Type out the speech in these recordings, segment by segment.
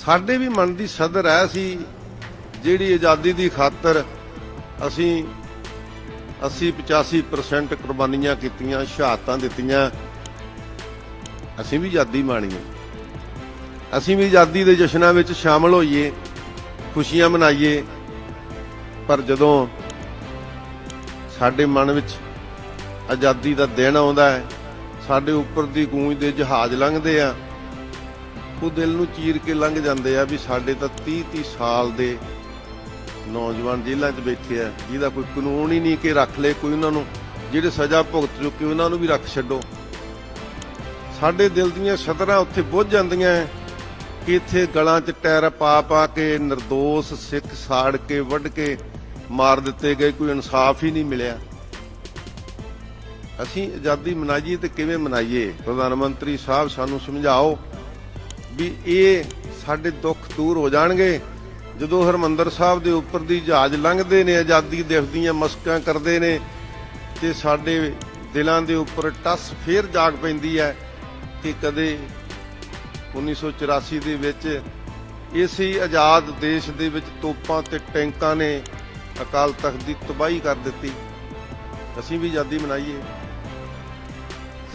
ਸਾਡੇ ਵੀ ਮਨ ਦੀ ਸਦਰ ਹੈ ਸੀ, ਜਿਹੜੀ ਆਜ਼ਾਦੀ ਦੀ ਖਾਤਰ ਅਸੀਂ 80 85% ਕੁਰਬਾਨੀਆਂ ਕੀਤੀਆਂ, ਸ਼ਹਾਦਤਾਂ ਦਿੱਤੀਆਂ, ਅਸੀਂ ਵੀ ਆਜ਼ਾਦੀ ਮਾਣੀ ਹੈ ਅਸੀਂ ਵੀ ਆਜ਼ਾਦੀ ਦੇ ਜਸ਼ਨਾਂ ਵਿੱਚ ਸ਼ਾਮਲ ਹੋਈਏ, ਖੁਸ਼ੀਆਂ ਮਨਾਈਏ, ਪਰ ਜਦੋਂ ਸਾਡੇ ਮਨ ਵਿੱਚ ਆਜ਼ਾਦੀ ਦਾ ਦਿਨ ਆਉਂਦਾ ਹੈ ਸਾਡੇ ਉੱਪਰ ਦੀ ਗੂੰਜ ਦੇ ਜਹਾਜ਼ ਲੰਘਦੇ ਆ ਉਹ ਦਿਲ ਨੂੰ ਚੀਰ ਕੇ ਲੰਘ ਜਾਂਦੇ ਆ ਵੀ ਸਾਡੇ ਤਾਂ 30 30 ਸਾਲ ਦੇ ਨੌਜਵਾਨ ਜੇਲ੍ਹਾਂ 'ਚ ਬੈਠੇ ਆ, ਜਿਹਦਾ ਕੋਈ ਕਾਨੂੰਨ ਹੀ ਨਹੀਂ ਕਿ ਰੱਖ ਲੈ ਕੋਈ ਉਹਨਾਂ ਨੂੰ, ਜਿਹੜੇ ਸਜ਼ਾ ਭੁਗਤ ਚੁੱਕੇ ਉਹਨਾਂ ਨੂੰ ਵੀ ਰੱਖ ਛੱਡੋ। ਸਾਡੇ ਦਿਲ ਦੀਆਂ ਸਤਰਾਂ ਉੱਥੇ ਬੁੱਝ ਜਾਂਦੀਆਂ ਹੈ ਕਿ ਇੱਥੇ ਗਲਾਂ 'ਚ ਟਾਇਰ ਪਾ ਪਾ ਕੇ નિર્ਦੋਸ਼ ਸਿੱਖ ਸਾੜ ਕੇ, ਵੱਢ ਕੇ ਮਾਰ ਦਿੱਤੇ ਗਏ, ਕੋਈ ਇਨਸਾਫ ਹੀ ਨਹੀਂ ਮਿਲਿਆ। ਅਸੀਂ ਆਜ਼ਾਦੀ ਮਨਾਈਏ ਤੇ ਕਿਵੇਂ ਮਨਾਈਏ? ਪ੍ਰਧਾਨ ਮੰਤਰੀ ਸਾਹਿਬ ਸਾਨੂੰ ਸਮਝਾਓ। ਵੀ ਇਹ ਸਾਡੇ ਦੁੱਖ ਦੂਰ ਹੋ ਜਾਣਗੇ। ਜਦੋਂ ਹਰਮੰਦਰ ਸਾਹਿਬ ਦੇ ਉੱਪਰ ਦੀ ਜਹਾਜ਼ ਲੰਘਦੇ ਨੇ, ਆਜ਼ਾਦੀ ਦਿਵਸ ਮਸਕਾਂ ਕਰਦੇ ਨੇ, ਤੇ ਸਾਡੇ ਦਿਲਾਂ ਦੇ ਉੱਪਰ ਟੱਸ ਫੇਰ ਜਾਗ ਪੈਂਦੀ ਹੈ ਕਿ ਕਦੇ 1984 ਦੇ ਵਿੱਚ ਇਸੇ ਆਜ਼ਾਦ ਦੇਸ਼ ਦੇ ਵਿੱਚ ਤੋਪਾਂ ਤੇ ਟੈਂਕਾਂ ਨੇ ਅਕਾਲ ਤਖਤ ਦੀ ਤਬਾਹੀ ਕਰ ਦਿੱਤੀ। ਅਸੀਂ ਵੀ ਆਜ਼ਾਦੀ ਮਨਾਈਏ।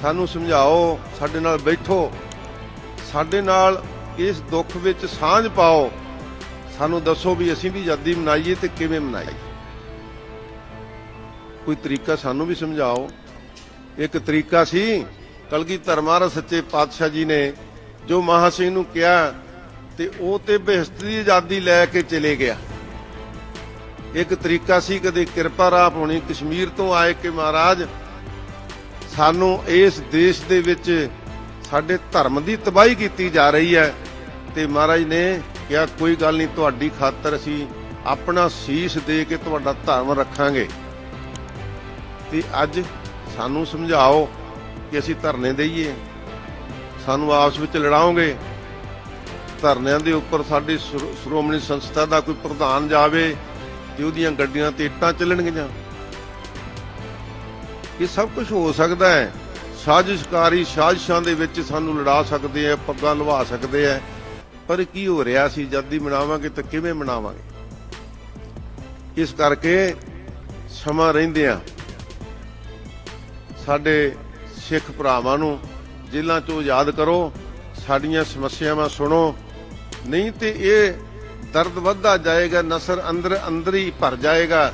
ਸਾਨੂੰ ਸਮਝਾਓ, ਸਾਡੇ ਨਾਲ ਬੈਠੋ। ਸਾਡੇ ਨਾਲ ਇਸ ਦੁੱਖ ਵਿੱਚ ਸਾਂਝ ਪਾਓ। ਸਾਨੂੰ ਦੱਸੋ ਵੀ ਅਸੀਂ ਵੀ ਆਜ਼ਾਦੀ ਮਨਾਈਏ ਤੇ ਕਿਵੇਂ ਮਨਾਈਏ। ਕੋਈ ਤਰੀਕਾ ਸਾਨੂੰ ਵੀ ਸਮਝਾਓ। ਇੱਕ ਤਰੀਕਾ ਸੀ ਕਲਗੀ ਧਰਮਾਰਾ ਸੱਚੇ ਪਾਤਸ਼ਾਹ ਜੀ ਨੇ ਜੋ ਮਹਾ ਸਿੰਘ ਨੂੰ ਕਿਹਾ ਤੇ ਉਹ ਤੇ ਬਹਿਸ਼ਤ ਦੀ ਆਜ਼ਾਦੀ ਲੈ ਕੇ ਚਲੇ ਗਿਆ। ਇੱਕ ਤਰੀਕਾ ਸੀ, ਕਦੇ ਕਿਰਪਾ ਰਾਪ ਹੋਣੀ ਕਸ਼ਮੀਰ ਤੋਂ ਆਏ ਕਿ ਮਹਾਰਾਜ, ਸਾਨੂੰ ਇਸ ਦੇਸ਼ ਦੇ ਵਿੱਚ ਸਾਡੇ ਧਰਮ ਦੀ ਤਬਾਹੀ ਕੀਤੀ ਜਾ ਰਹੀ ਹੈ ਤੇ ਮਹਾਰਾਜ ਨੇ ਕਿਹਾ, ਕੋਈ ਗੱਲ ਨਹੀਂ, ਤੁਹਾਡੀ ਖਾਤਰ ਅਸੀਂ ਆਪਣਾ ਸੀਸ ਦੇ ਕੇ ਤੁਹਾਡਾ ਧਰਮ ਰੱਖਾਂਗੇ। ਤੇ ਅੱਜ ਸਾਨੂੰ ਸਮਝਾਓ ਕਿ ਅਸੀਂ ਧਰਨੇ ਦੇਈਏ। ਸਾਨੂੰ ਆਪਸ ਵਿੱਚ ਲੜਾਓਗੇ ਧਰਨਿਆਂ ਦੇ ਉੱਪਰ ਸਾਡੀ ਸ਼੍ਰੋ- ਸ਼੍ਰੋਮਣੀ ਸੰਸਥਾ ਦਾ ਕੋਈ ਪ੍ਰਧਾਨ ਜਾਵੇ ਤੇ ਉਹਦੀਆਂ ਗੱਡੀਆਂ ਤੇ ਇੱਟਾਂ ਚੱਲਣਗੀਆਂ। ਇਹ ਸਭ ਕੁਝ ਹੋ ਸਕਦਾ ਹੈ। ਸਾਜ਼ਿਸ਼ਕਾਰੀ ਸਾਜ਼ਿਸ਼ਾਂ ਦੇ ਵਿੱਚ ਸਾਨੂੰ ਲੜਾ ਸਕਦੇ ਆ, ਪੱਗਾਂ ਲਵਾ ਸਕਦੇ ਆ। ਪਰ ਕੀ ਹੋ ਰਿਹਾ ਸੀ, ਜਦ ਦੀ ਮਨਾਵਾਂਗੇ ਤਾਂ ਕਿਵੇਂ ਮਨਾਵਾਂਗੇ? ਇਸ ਕਰਕੇ ਸਮਾਂ ਰਹਿੰਦਿਆਂ ਸਾਡੇ ਸਿੱਖ ਭਰਾਵਾਂ ਨੂੰ ਜੇਲ੍ਹਾਂ ਚੋਂ ਯਾਦ ਕਰੋ, ਸਾਡੀਆਂ ਸਮੱਸਿਆਵਾਂ ਸੁਣੋ। ਨਹੀਂ ਤੇ ਇਹ ਦਰਦ ਵੱਧਦਾ ਜਾਏਗਾ, ਨਸਰ ਅੰਦਰ ਅੰਦਰ ਹੀ ਭਰ ਜਾਏਗਾ।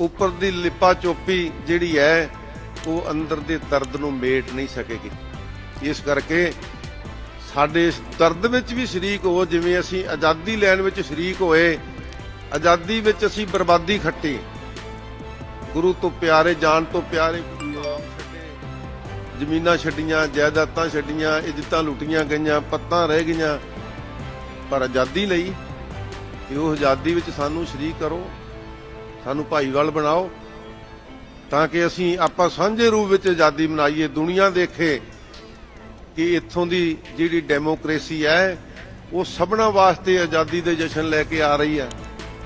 ਉੱਪਰ ਦੀ ਲਿਪਾ ਚੋਪੀ ਜਿਹੜੀ ਹੈ ਉਹ ਅੰਦਰ ਦੇ ਦਰਦ ਨੂੰ ਮੇਟ ਨਹੀਂ ਸਕੇਗੀ। ਇਸ ਕਰਕੇ ਸਾਡੇ ਇਸ ਦਰਦ ਵਿੱਚ ਵੀ ਸ਼ਰੀਕ ਹੋ, ਜਿਵੇਂ ਅਸੀਂ ਆਜ਼ਾਦੀ ਲੈਣ ਵਿੱਚ ਸ਼ਰੀਕ ਹੋਏ, ਆਜ਼ਾਦੀ ਵਿੱਚ ਅਸੀਂ ਬਰਬਾਦੀ ਖੱਟੀ। ਗੁਰੂ ਤੋਂ ਪਿਆਰੇ, ਜਾਨ ਤੋਂ ਪਿਆਰੇ ਛੱਡੇ। ਜ਼ਮੀਨਾਂ ਛੱਡੀਆਂ, ਜਾਇਦਾਦਾਂ ਛੱਡੀਆਂ, ਇੱਜ਼ਤਾਂ ਲੁੱਟੀਆਂ ਗਈਆਂ, ਪੱਤਾਂ ਰਹਿ ਗਈਆਂ। ਪਰ ਆਜ਼ਾਦੀ ਲਈ ਤੇ ਉਹ ਆਜ਼ਾਦੀ ਵਿੱਚ ਸਾਨੂੰ ਸ਼ਰੀਕ ਕਰੋ, ਸਾਨੂੰ ਭਾਈਵਾਲ ਬਣਾਓ। ਤਾਂ ਕਿ ਅਸੀਂ ਆਪਾਂ ਸਾਂਝੇ ਰੂਪ ਵਿੱਚ ਆਜ਼ਾਦੀ ਮਨਾਈਏ, ਦੁਨੀਆ ਦੇਖੇ ਕਿ ਇੱਥੋਂ ਦੀ ਜਿਹੜੀ ਡੈਮੋਕ੍ਰੇਸੀ ਹੈ, ਉਹ ਸਭਨਾਂ ਵਾਸਤੇ ਆਜ਼ਾਦੀ ਦੇ ਜਸ਼ਨ ਲੈ ਕੇ ਆ ਰਹੀ ਹੈ।